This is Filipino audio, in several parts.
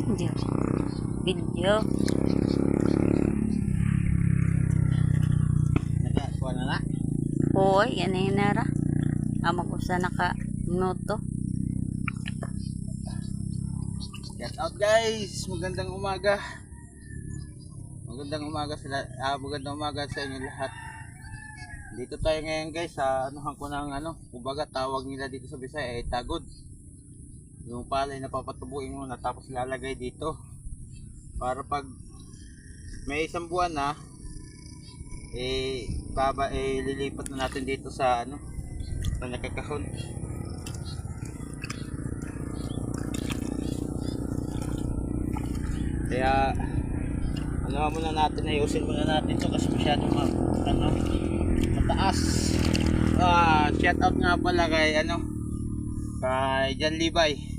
Video. Video. Nakakuha na na. Hoy, yan na yun nara. Amo ko sa naka minuto. Shout out guys! Magandang umaga. Magandang umaga sa lahat. Ah, magandang umaga sa inyo lahat. Dito tayo ngayon guys sa anuhan ko ng ano, kumbaga tawag nila dito sa Bisaya ay tagod. Yung palay na papatubuin mo na tapos lalagay dito. Para pag may isang buwan na eh baba eh lilipat na natin dito sa ano sa nakakahon. Kaya ano muna natin ayusin muna natin to kasi masyado ma, ano, mataas. Ah, shout out nga pala kay ano kay Jan Libay.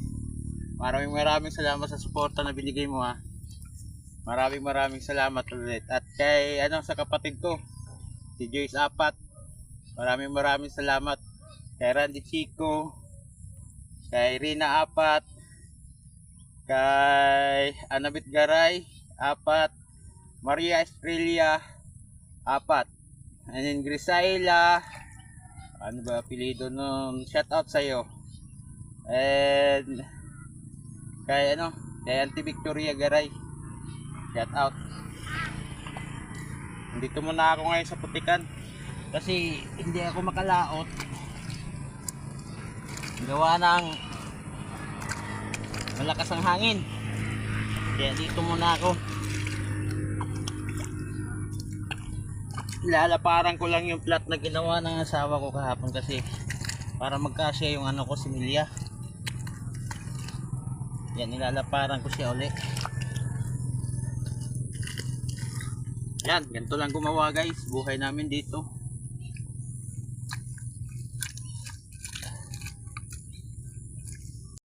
Maraming maraming salamat sa suporta na binigay mo ha. Maraming maraming salamat ulit. At kay ano sa kapatid ko si Joyce Apat. Maraming maraming salamat kay Randy Chico, kay Rina Apat, kay Anabit Garay, apat, Maria Estrella, apat, and Grisaila, ano ba apelido nun, shout out sa'yo, and kay ano, kay Auntie Victoria Garay, shout out. Nandito muna ako ngayon sa putikan, kasi hindi ako makalaot, gawa ng malakas ang hangin. Kaya dito muna ako. Lalaparan ko lang yung plat na ginawa ng asawa ko kahapon kasi para magkasya yung ano ko similya yan nilalaparan ko siya uli. Yan ganito lang gumawa guys. Buhay namin dito